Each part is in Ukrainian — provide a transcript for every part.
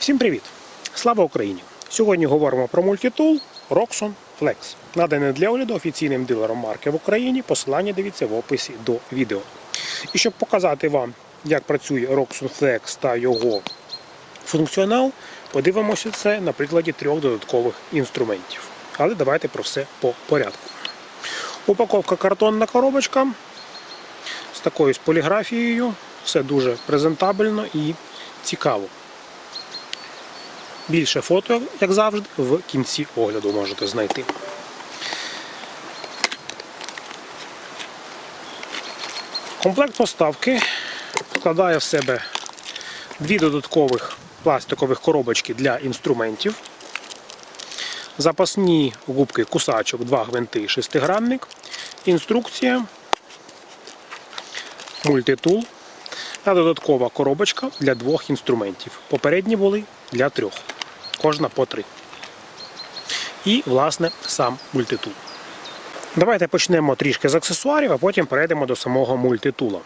Всім привіт! Слава Україні! Сьогодні говоримо про мультитул Roxxon Flex. Наданий для огляду офіційним дилером марки в Україні. Посилання дивіться в описі до відео. І щоб показати вам, як працює Roxxon Flex та його функціонал, подивимося це на прикладі трьох додаткових інструментів. Але давайте про все по порядку. Упаковка картонна коробочка з такою поліграфією. Все дуже презентабельно і цікаво. Більше фото, як завжди, в кінці огляду можете знайти. Комплект поставки складає в себе дві додаткових пластикових коробочки для інструментів, запасні губки кусачок, два гвинти, шестигранник, інструкція, мультитул та додаткова коробочка для двох інструментів. Попередні були для трьох, кожна по три. І, власне, сам мультитул. Давайте почнемо трішки з аксесуарів, а потім перейдемо до самого мультитула.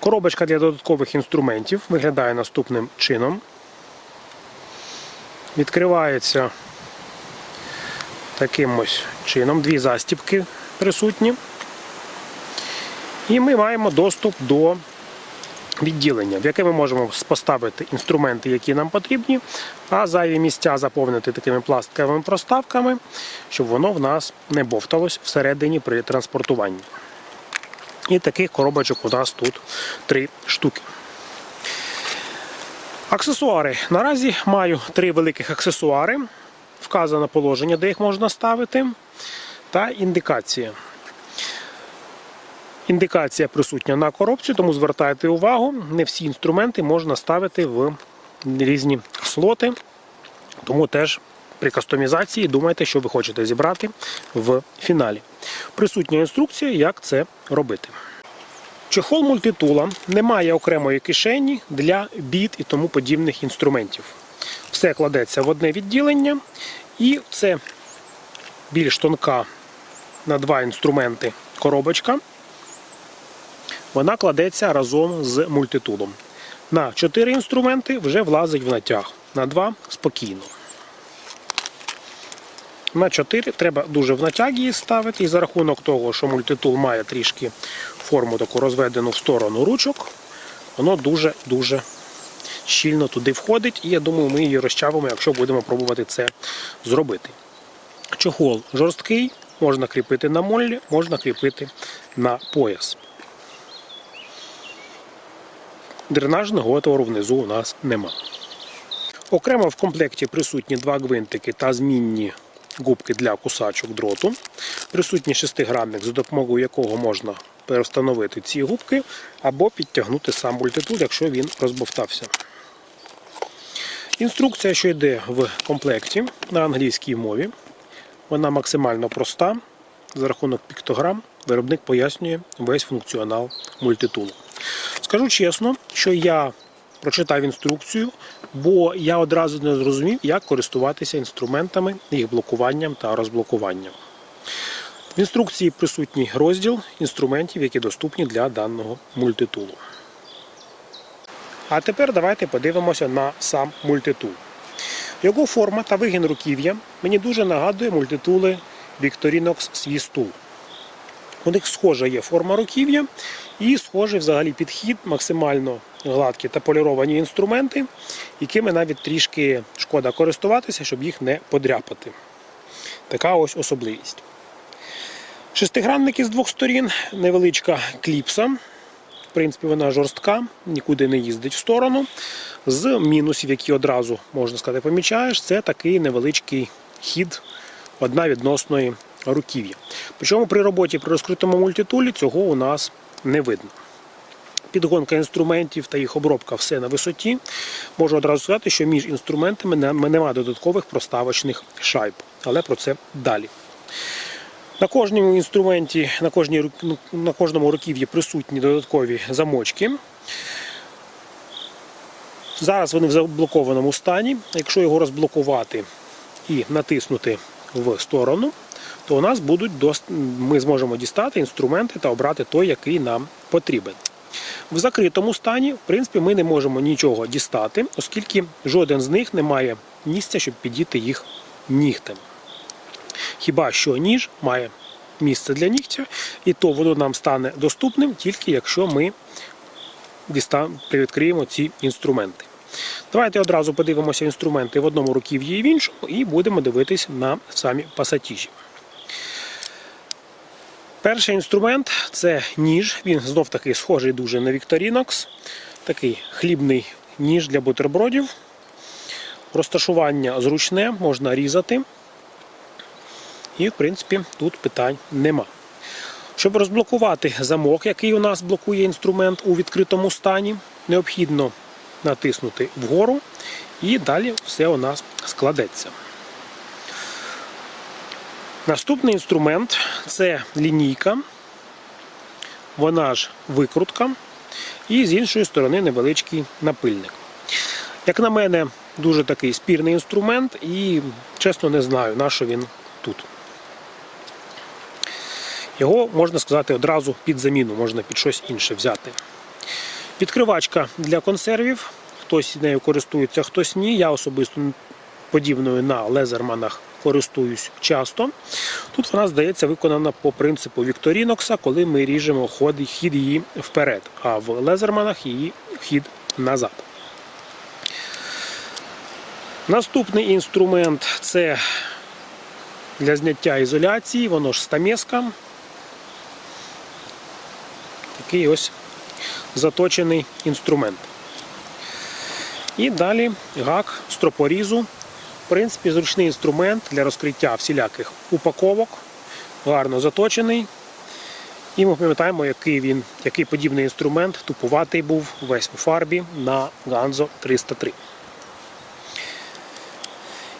Коробочка для додаткових інструментів виглядає наступним чином. Відкривається таким ось чином, дві застібки присутні. І ми маємо доступ до відділення, в яке ми можемо поставити інструменти, які нам потрібні, а зайві місця заповнити такими пластиковими проставками, щоб воно в нас не бовталось всередині при транспортуванні. І таких коробочок у нас тут три штуки. Аксесуари. Наразі маю три великих аксесуари. Вказано положення, де їх можна ставити, та індикація. Індикація присутня на коробці, тому звертайте увагу, не всі інструменти можна ставити в різні слоти. Тому теж при кастомізації думайте, що ви хочете зібрати в фіналі. Присутня інструкція, як це робити. Чехол мультитула не має окремої кишені для біт і тому подібних інструментів. Все кладеться в одне відділення, і це більш тонка на два інструменти коробочка вона кладеться разом з мультитулом. На 4 інструменти вже влазить в натяг, на 2 спокійно. На 4 треба дуже в натяг її ставити, і за рахунок того, що мультитул має трішки форму таку розведену в сторону ручок, воно дуже-дуже щільно туди входить, і я думаю, ми її розчавимо, якщо будемо пробувати це зробити. Чохол жорсткий, можна кріпити на моллі, можна кріпити на пояс. Дренажного отвору внизу у нас нема. Окремо в комплекті присутні два гвинтики та змінні губки для кусачок дроту. Присутній шестигранник, за допомогою якого можна перестановити ці губки або підтягнути сам мультитул, якщо він розбовтався. Інструкція, що йде в комплекті на англійській мові, вона максимально проста. За рахунок піктограм виробник пояснює весь функціонал мультитулу. Скажу чесно, що я прочитав інструкцію, бо я одразу не зрозумів, як користуватися інструментами, їх блокуванням та розблокуванням. В інструкції присутній розділ інструментів, які доступні для даного мультитулу. А тепер давайте подивимося на сам мультитул. Його форма та вигін руків'я мені дуже нагадує мультитули Victorinox Swiss У них схожа є форма руків'я і схожий взагалі підхід, максимально гладкі та поліровані інструменти, якими навіть трішки шкода користуватися, щоб їх не подряпати. Така ось особливість. Шестигранники з двох сторін, невеличка кліпса. В принципі, вона жорстка, нікуди не їздить в сторону. З мінусів, які одразу, можна сказати, помічаєш, це такий невеличкий хід одна відносної руків'я. Причому при роботі при розкритому мультитулі цього у нас не видно. Підгонка інструментів та їх обробка все на висоті. Можу одразу сказати, що між інструментами немає додаткових проставочних шайб, але про це далі. На кожному інструменті, на, кожній, на кожному руків'ї присутні додаткові замочки. Зараз вони в заблокованому стані. Якщо його розблокувати і натиснути в сторону, то у нас будуть ми зможемо дістати інструменти та обрати той, який нам потрібен. В закритому стані, в принципі, ми не можемо нічого дістати, оскільки жоден з них не має місця, щоб підійти їх нігтем. Хіба що ніж має місце для нігтя, і то воно нам стане доступним тільки якщо ми привідкриємо ці інструменти. Давайте одразу подивимося інструменти в одному руків'ї і в іншому, і будемо дивитись на самі пасатіжі. Перший інструмент це ніж. Він знов таки схожий дуже на Victorinox. Такий хлібний ніж для бутербродів. Розташування зручне, можна різати. І, в принципі, тут питань нема. Щоб розблокувати замок, який у нас блокує інструмент у відкритому стані, необхідно натиснути вгору і далі все у нас складеться. Наступний інструмент це лінійка, вона ж викрутка, і з іншої сторони невеличкий напильник. Як на мене, дуже такий спірний інструмент, і чесно не знаю, на що він тут. Його можна сказати одразу під заміну, можна під щось інше взяти. Відкривачка для консервів. Хтось нею користується, хтось ні. Я особисто подібною на лезерманах користуюсь часто. Тут вона, здається, виконана по принципу Вікторінокса, коли ми ріжемо хід її вперед, а в лезерманах її хід назад. Наступний інструмент це для зняття ізоляції, воно ж стамеска. Такий ось заточений інструмент. І далі гак стропорізу. В принципі, зручний інструмент для розкриття всіляких упаковок, гарно заточений. І ми пам'ятаємо, який він, який подібний інструмент тупуватий був весь у фарбі на Ганзо 303.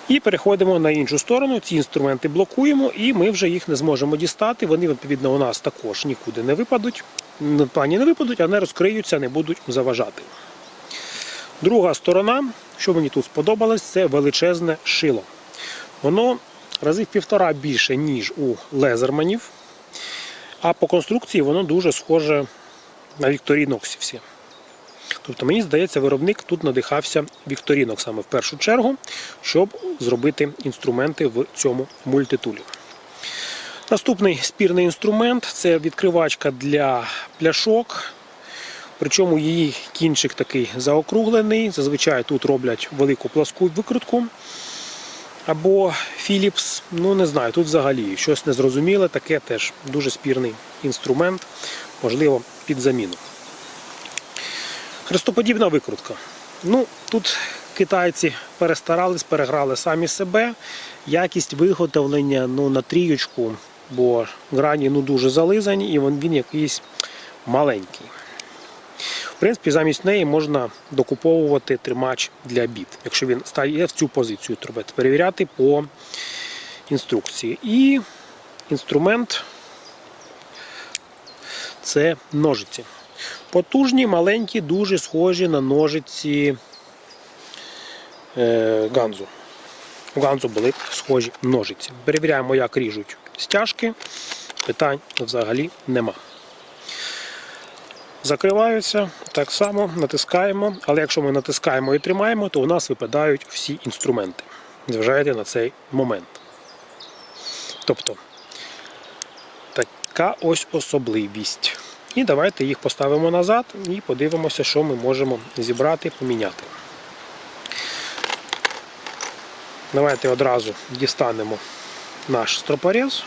І переходимо на іншу сторону. Ці інструменти блокуємо, і ми вже їх не зможемо дістати. Вони, відповідно, у нас також нікуди не випадуть. В плані не випадуть, а не розкриються, не будуть заважати. Друга сторона, що мені тут сподобалось, це величезне шило. Воно рази півтора більше, ніж у лезерманів. А по конструкції воно дуже схоже на Вікторіноксівсі. Тобто, мені здається, виробник тут надихався Вікторінок саме в першу чергу, щоб зробити інструменти в цьому мультитулі. Наступний спірний інструмент це відкривачка для пляшок. Причому її кінчик такий заокруглений. Зазвичай тут роблять велику пласку викрутку. Або Philips, ну не знаю, тут взагалі щось незрозуміле, таке теж дуже спірний інструмент, можливо, під заміну. Хрестоподібна викрутка. Ну, Тут китайці перестарались, переграли самі себе. Якість виготовлення ну, на трієчку, бо грані ну, дуже зализані і він, він якийсь маленький. В принципі, замість неї можна докуповувати тримач для біт, якщо він стає в цю позицію, треба перевіряти по інструкції. І інструмент це ножиці. Потужні, маленькі, дуже схожі на ножиці е, ганзу. У ганзу були схожі ножиці. Перевіряємо, як ріжуть стяжки. Питань взагалі нема. Закриваються так само, натискаємо, але якщо ми натискаємо і тримаємо, то у нас випадають всі інструменти. Зважайте на цей момент. Тобто така ось особливість. І давайте їх поставимо назад і подивимося, що ми можемо зібрати, поміняти. Давайте одразу дістанемо наш стропорез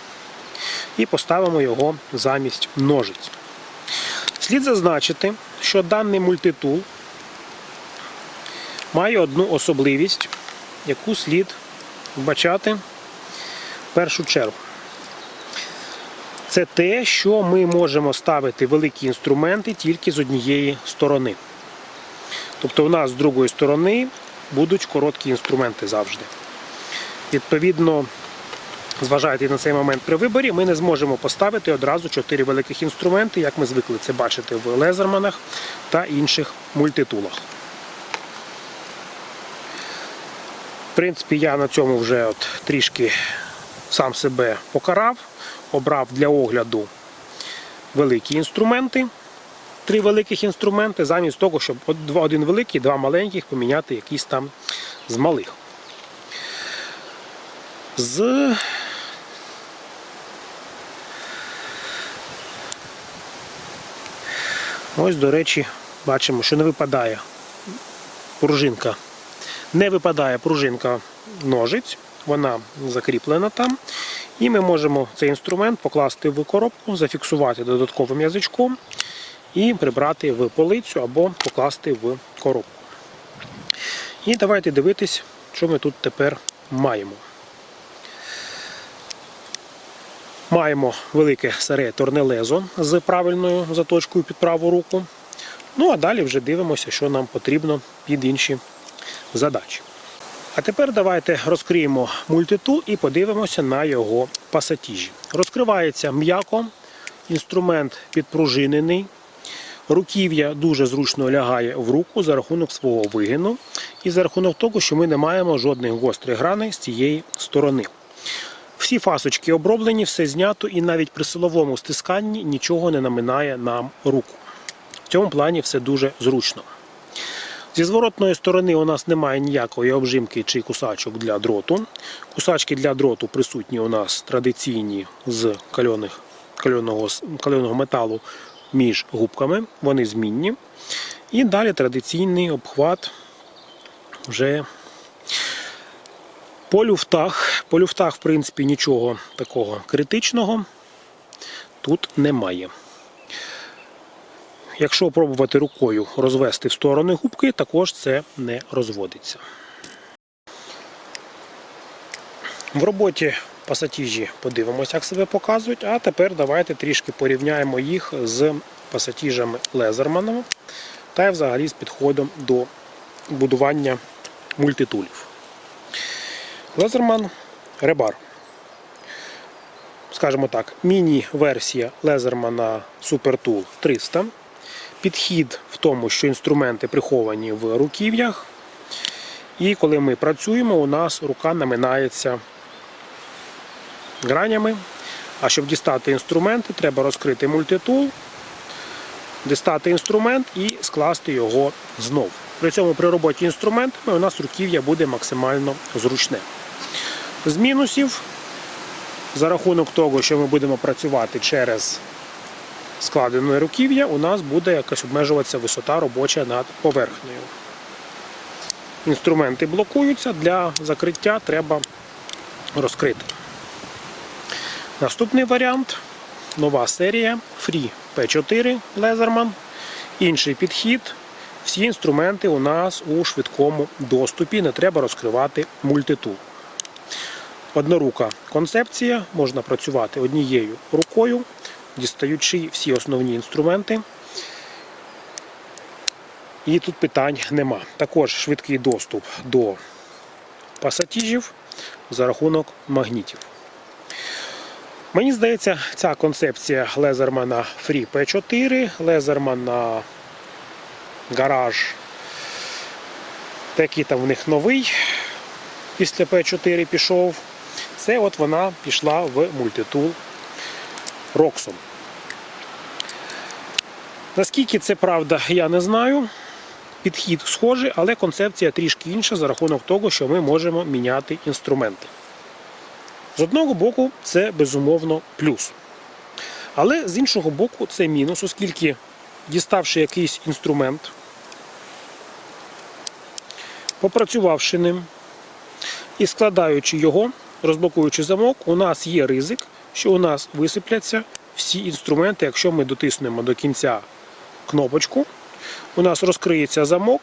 і поставимо його замість ножиць. Слід зазначити, що даний мультитул має одну особливість, яку слід вбачати в першу чергу. Це те, що ми можемо ставити великі інструменти тільки з однієї сторони. Тобто у нас з другої сторони будуть короткі інструменти завжди. Відповідно, зважаючи на цей момент при виборі, ми не зможемо поставити одразу 4 великих інструменти, як ми звикли це бачити в лезерманах та інших мультитулах. В принципі, я на цьому вже от трішки сам себе покарав, обрав для огляду великі інструменти. три великих інструменти, замість того, щоб один великий, два маленьких поміняти якісь там з малих. З Ось, до речі, бачимо, що не випадає пружинка. Не випадає пружинка ножиць, вона закріплена там. І ми можемо цей інструмент покласти в коробку, зафіксувати додатковим язичком і прибрати в полицю або покласти в коробку. І давайте дивитись, що ми тут тепер маємо. Маємо велике старе торнелезо з правильною заточкою під праву руку. Ну а далі вже дивимося, що нам потрібно під інші задачі. А тепер давайте розкриємо мультитул і подивимося на його пасатіжі. Розкривається м'яко, інструмент підпружинений, руків'я дуже зручно лягає в руку за рахунок свого вигину і за рахунок того, що ми не маємо жодних гострих граней з цієї сторони. Всі фасочки оброблені, все знято, і навіть при силовому стисканні нічого не наминає нам руку. В цьому плані все дуже зручно. Зі зворотної сторони у нас немає ніякої обжимки чи кусачок для дроту. Кусачки для дроту присутні у нас традиційні з кальоних, кальоного, кальоного металу між губками, вони змінні. І далі традиційний обхват вже по люфтах. По люфтах, в принципі, нічого такого критичного тут немає. Якщо пробувати рукою розвести в сторони губки, також це не розводиться. В роботі пасатіжі подивимося, як себе показують. А тепер давайте трішки порівняємо їх з пасатіжами Лезерманом та й взагалі з підходом до будування мультитулів. Лезерман Ребар. Скажімо так, міні-версія Лезермана Super 300. Підхід в тому, що інструменти приховані в руків'ях. І коли ми працюємо, у нас рука наминається гранями. А щоб дістати інструменти, треба розкрити мультитул, дістати інструмент і скласти його знов. При цьому при роботі інструментами у нас руків'я буде максимально зручне. З мінусів, за рахунок того, що ми будемо працювати через складене руків'я, у нас буде якась обмежуватися висота робоча над поверхнею. Інструменти блокуються, для закриття треба розкрити. Наступний варіант нова серія Free P4 Laserman. Інший підхід. Всі інструменти у нас у швидкому доступі, не треба розкривати мультитул. Однорука концепція, можна працювати однією рукою, дістаючи всі основні інструменти. І тут питань нема. Також швидкий доступ до пасатіжів за рахунок магнітів. Мені здається, ця концепція Лезермана Free P4, Лезермана Гараж, такий там в них новий після P4 пішов. Це от вона пішла в мультитул Roxxon. Наскільки це правда, я не знаю. Підхід схожий, але концепція трішки інша за рахунок того, що ми можемо міняти інструменти. З одного боку, це безумовно плюс. Але з іншого боку, це мінус, оскільки, діставши якийсь інструмент, попрацювавши ним і складаючи його, розблокуючи замок, у нас є ризик, що у нас висипляться всі інструменти, якщо ми дотиснемо до кінця кнопочку, у нас розкриється замок,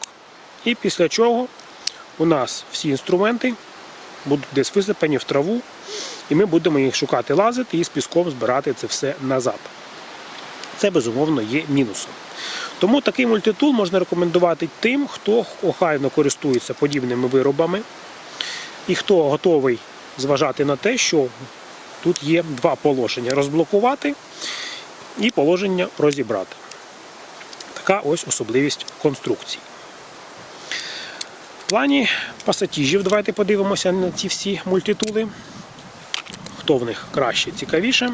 і після чого у нас всі інструменти будуть десь висипані в траву, і ми будемо їх шукати, лазити і з піском збирати це все назад. Це, безумовно, є мінусом. Тому такий мультитул можна рекомендувати тим, хто охайно користується подібними виробами, і хто готовий зважати на те, що тут є два положення: розблокувати і положення розібрати. Така ось особливість конструкції. В плані пасатіжів давайте подивимося на ці всі мультитули. Хто в них краще, цікавіше.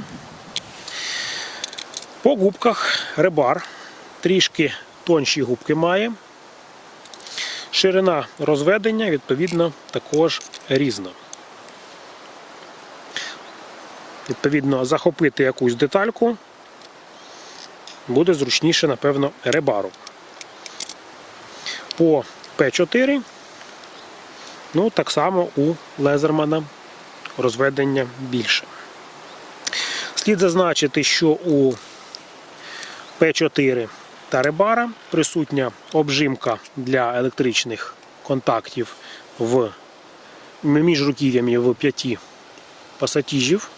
По губках ребар. трішки тонші губки має. Ширина розведення, відповідно, також різна. Відповідно, захопити якусь детальку буде зручніше, напевно, ребару. По П4, ну, так само у Лезермана розведення більше. Слід зазначити, що у П4 та ребара присутня обжимка для електричних контактів в між в п'яті пасатіжів.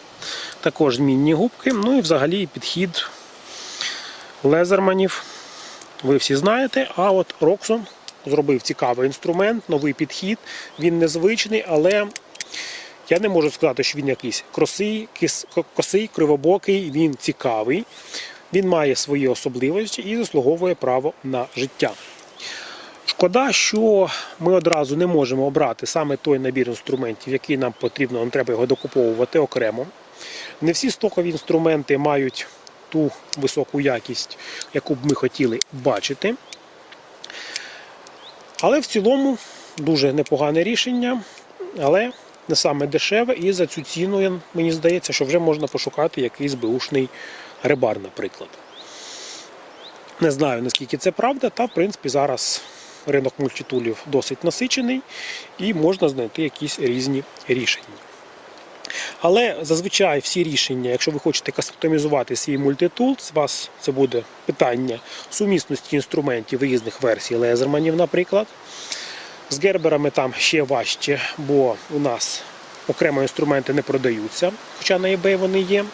Також змінні губки. Ну і взагалі підхід лезерманів. Ви всі знаєте. А от Роксон зробив цікавий інструмент, новий підхід. Він незвичний, але я не можу сказати, що він якийсь кросий, косий, кривобокий, він цікавий. Він має свої особливості і заслуговує право на життя. Шкода, що ми одразу не можемо обрати саме той набір інструментів, який нам потрібно, нам треба його докуповувати окремо. Не всі стокові інструменти мають ту високу якість, яку б ми хотіли бачити. Але в цілому дуже непогане рішення, але не саме дешеве, і за цю ціну, мені здається, що вже можна пошукати якийсь беушний рибар, наприклад. Не знаю, наскільки це правда, та в принципі зараз ринок мультитулів досить насичений і можна знайти якісь різні рішення. Але зазвичай всі рішення, якщо ви хочете кастомізувати свій мультитул, з вас це буде питання сумісності інструментів різних версій лезерманів, наприклад. З герберами там ще важче, бо у нас окремо інструменти не продаються, хоча на eBay вони є.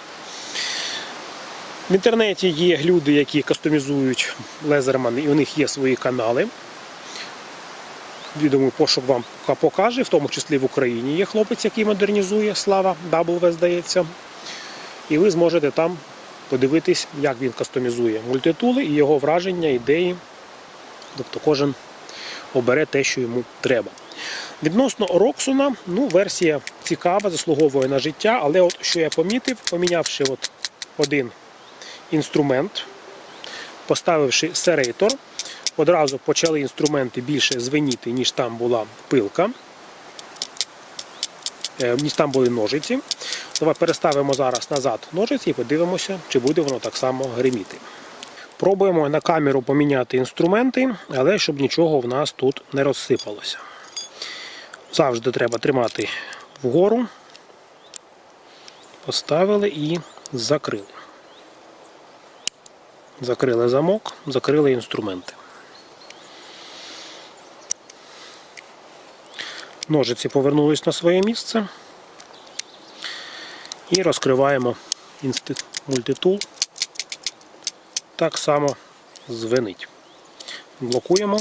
В інтернеті є люди, які кастомізують лезермани, і у них є свої канали. Відомий пошук вам покаже, в тому числі в Україні є хлопець, який модернізує Слава W, здається. І ви зможете там подивитись, як він кастомізує мультитули і його враження, ідеї. Тобто кожен обере те, що йому треба. Відносно Роксона, ну, версія цікава, заслуговує на життя, але от що я помітив, помінявши от один інструмент, поставивши серейтор, одразу почали інструменти більше звеніти, ніж там була пилка, е, ніж там були ножиці. Давай переставимо зараз назад ножиці і подивимося, чи буде воно так само гриміти. Пробуємо на камеру поміняти інструменти, але щоб нічого в нас тут не розсипалося. Завжди треба тримати вгору, поставили і закрили. Закрили замок, закрили інструменти. Ножиці повернулись на своє місце. І розкриваємо мультитул. Так само звенить. Блокуємо.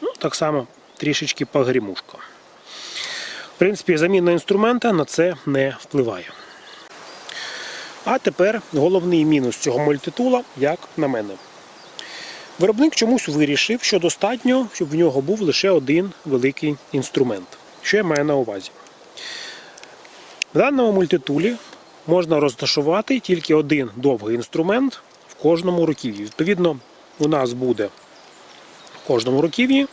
Ну, так само трішечки погрімушка. В принципі, заміна інструмента на це не впливає. А тепер головний мінус цього мультитула, як на мене. Виробник чомусь вирішив, що достатньо, щоб в нього був лише один великий інструмент. Що я маю на увазі? В даному мультитулі можна розташувати тільки один довгий інструмент в кожному руків'ї. Відповідно, у нас буде в кожному руків'ї,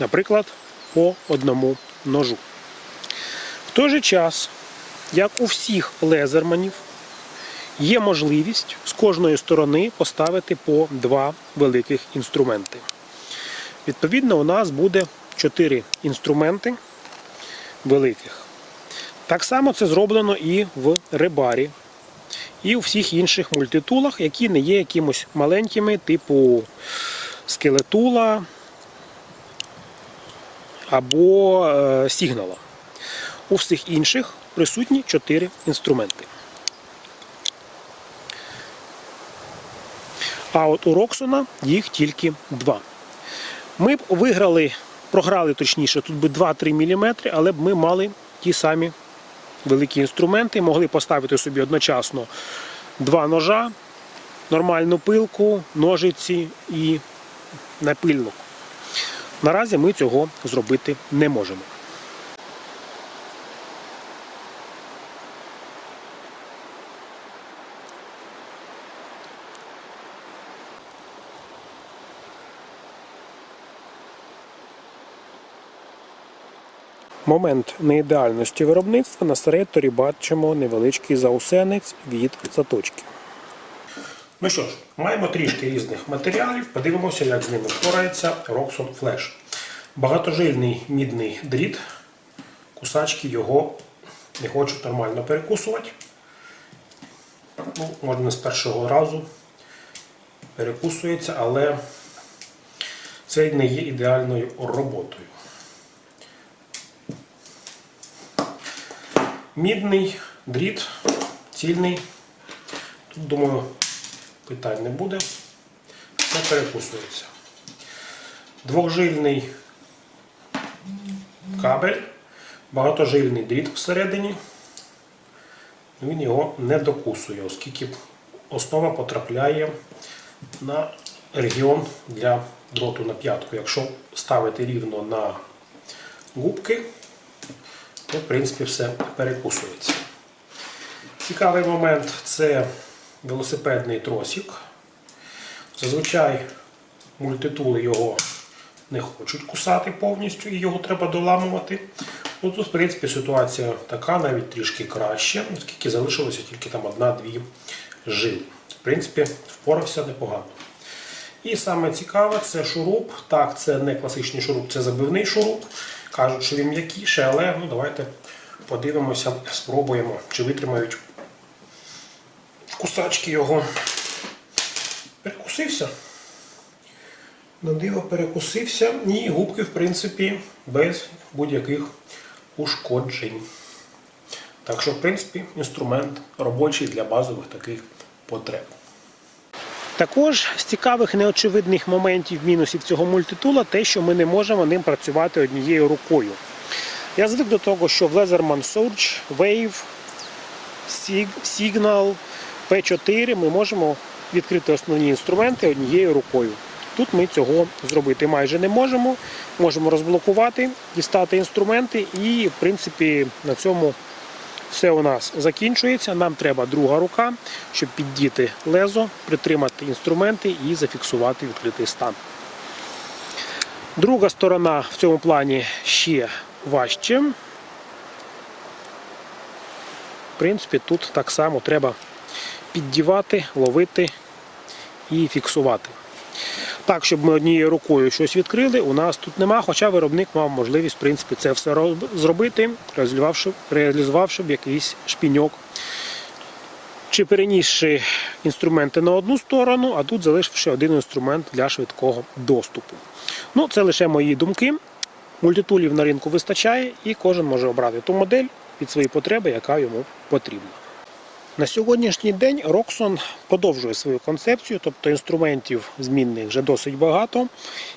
наприклад, по одному ножу. В той же час, як у всіх лезерманів, є можливість з кожної сторони поставити по два великих інструменти. Відповідно, у нас буде 4 інструменти великих. Так само це зроблено і в рибарі, і у всіх інших мультитулах, які не є якимось маленькими, типу скелетула або е, сігнала. У всіх інших присутні 4 інструменти. А от у Роксона їх тільки два. Ми б виграли, програли точніше, тут би 2-3 мм, але б ми мали ті самі великі інструменти, могли поставити собі одночасно два ножа, нормальну пилку, ножиці і напильник. Наразі ми цього зробити не можемо. Момент неідеальності виробництва на сереторі бачимо невеличкий заусенець від заточки. Ну що ж, маємо трішки різних матеріалів. Подивимося, як з ними впорається Roxon Flash. Багатожильний мідний дріт. Кусачки його не хочуть нормально перекусувати. Ну, можна з першого разу перекусується, але це не є ідеальною роботою. Мідний дріт, цільний. Тут, думаю, питань не буде. Все перекусується. Двохжильний кабель, багатожильний дріт всередині. Він його не докусує, оскільки основа потрапляє на регіон для дроту на п'ятку. Якщо ставити рівно на губки, то в принципі все перекусується. Цікавий момент це велосипедний тросик. Зазвичай мультитули його не хочуть кусати повністю і його треба доламувати. Ну, Тут, в принципі, ситуація така, навіть трішки краще, оскільки залишилося тільки там одна-дві жили. В принципі, впорався непогано. І саме цікаве це шуруп. Так, це не класичний шуруп, це забивний шуруп. Кажуть, що він м'якіший, але ну, давайте подивимося, спробуємо, чи витримають кусачки його. Перекусився. На диво перекусився і губки, в принципі, без будь-яких ушкоджень. Так що, в принципі, інструмент робочий для базових таких потреб. Також з цікавих неочевидних моментів мінусів цього мультитула те, що ми не можемо ним працювати однією рукою. Я звик до того, що в Leatherman Surge, Wave, Signal, P4 ми можемо відкрити основні інструменти однією рукою. Тут ми цього зробити майже не можемо. Можемо розблокувати, дістати інструменти, і, в принципі, на цьому все у нас закінчується. Нам треба друга рука, щоб піддіти лезо, притримати інструменти і зафіксувати відкритий стан. Друга сторона в цьому плані ще важче. В принципі, тут так само треба піддівати, ловити і фіксувати. Так, щоб ми однією рукою щось відкрили, у нас тут нема, хоча виробник мав можливість в принципі, це все зробити, реалізувавши, реалізувавши б якийсь шпіньок. Чи перенісши інструменти на одну сторону, а тут залишивши один інструмент для швидкого доступу. Ну, це лише мої думки. Мультитулів на ринку вистачає, і кожен може обрати ту модель під свої потреби, яка йому потрібна. На сьогоднішній день Roxon продовжує свою концепцію, тобто інструментів змінних вже досить багато.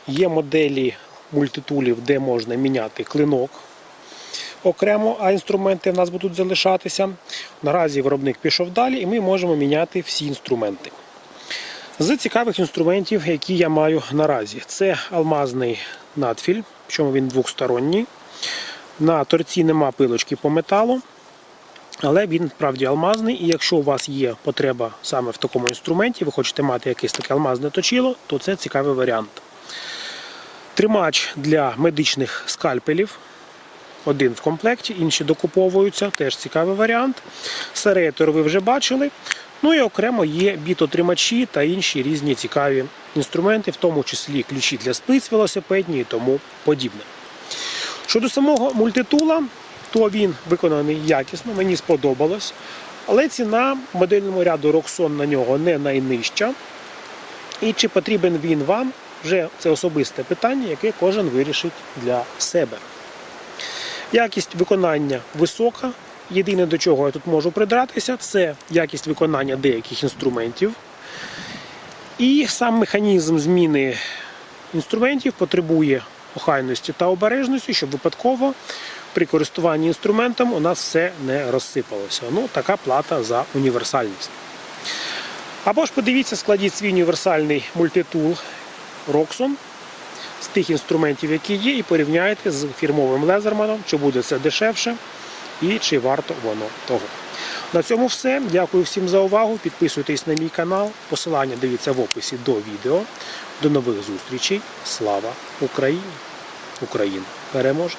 Є моделі мультитулів, де можна міняти клинок окремо, а інструменти в нас будуть залишатися. Наразі виробник пішов далі, і ми можемо міняти всі інструменти. З цікавих інструментів, які я маю наразі, це алмазний надфіль, причому він двохсторонній. На торці нема пилочки по металу. Але він справді алмазний, і якщо у вас є потреба саме в такому інструменті, ви хочете мати якесь таке алмазне точило, то це цікавий варіант. Тримач для медичних скальпелів. Один в комплекті, інші докуповуються, теж цікавий варіант. Серейтор ви вже бачили. Ну і окремо є бітотримачі та інші різні цікаві інструменти, в тому числі ключі для спиць велосипедні і тому подібне. Щодо самого мультитула, то він виконаний якісно, мені сподобалось. Але ціна в модельному ряду Roxon на нього не найнижча. І чи потрібен він вам, вже це особисте питання, яке кожен вирішить для себе. Якість виконання висока. Єдине, до чого я тут можу придратися, це якість виконання деяких інструментів. І сам механізм зміни інструментів потребує охайності та обережності, щоб випадково при користуванні інструментом у нас все не розсипалося. Ну, така плата за універсальність. Або ж подивіться, складіть свій універсальний мультитул Roxon з тих інструментів, які є, і порівняйте з фірмовим лезерманом, чи буде це дешевше і чи варто воно того. На цьому все. Дякую всім за увагу. Підписуйтесь на мій канал. Посилання дивіться в описі до відео. До нових зустрічей. Слава Україні! Україна переможе!